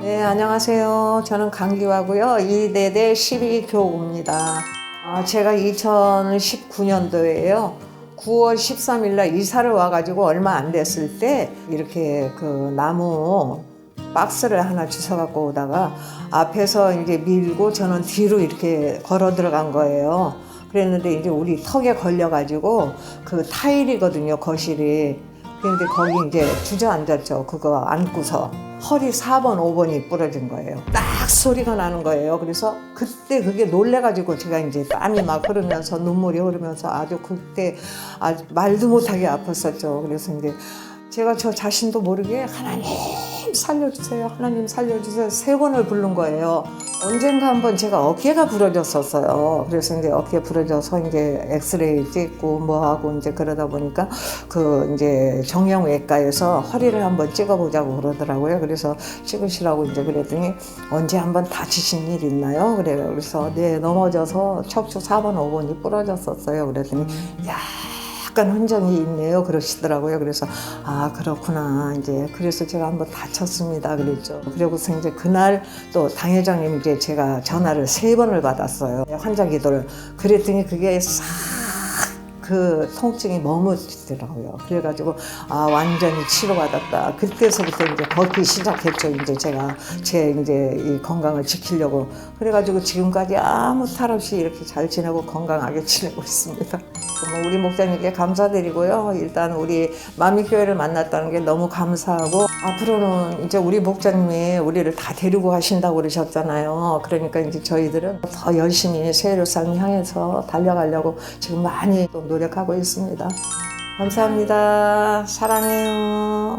네, 안녕하세요. 저는 강기화고요. 2대대 12교구입니다. 아, 제가 2019년도에요. 9월 13일 날 이사를 와가지고 얼마 안 됐을 때 이렇게 그 나무 박스를 하나 주워갖고 오다가 앞에서 이제 밀고 저는 뒤로 이렇게 걸어 들어간 거예요. 그랬는데 이제 우리 턱에 걸려가지고 그 타일이거든요, 거실이. 근데 거기 이제 주저앉았죠. 그거 안고서. 허리 4번, 5번이 부러진 거예요. 딱 소리가 나는 거예요. 그래서 그때 그게 놀래가지고 제가 이제 땀이 막 흐르면서 눈물이 흐르면서 아주 그때 아주 말도 못하게 아팠었죠. 그래서 이제 제가 저 자신도 모르게 하나님 살려주세요. 하나님 살려주세요. 세 번을 부른 거예요. 언젠가 한번 제가 어깨가 부러졌었어요. 그래서 이제 어깨 부러져서 이제 엑스레이 찍고 뭐 하고 이제 그러다 보니까 그 이제 정형외과에서 허리를 한번 찍어보자고 그러더라고요. 그래서 찍으시라고 이제 그랬더니 언제 한번 다치신 일 있나요? 그래요. 그래서 네 넘어져서 척추 4번 5번이 부러졌었어요. 그랬더니 야. 약간 흔적이 있네요. 그러시더라고요. 그래서 아 그렇구나 이제 그래서 제가 한번 다쳤습니다. 그랬죠. 그리고서 이제 그날 또 당회장님 이제 제가 전화를 세 번을 받았어요. 환자 기도를 그랬더니 그게 싹 그 통증이 머무르더라고요. 그래가지고 아 완전히 치료받았다. 그때서부터 이제 걷기 시작했죠. 이제 제가 제 이제 이 건강을 지키려고 그래가지고 지금까지 아무 탈 없이 이렇게 잘 지내고 건강하게 지내고 있습니다. 정말 우리 목사님께 감사드리고요. 일단 우리 마미교회를 만났다는 게 너무 감사하고 앞으로는 이제 우리 목사님이 우리를 다 데리고 가신다고 그러셨잖아요. 그러니까 이제 저희들은 더 열심히 세례를 삶 향해서 달려가려고 지금 많이 또 노력하고 있습니다. 감사합니다. 사랑해요.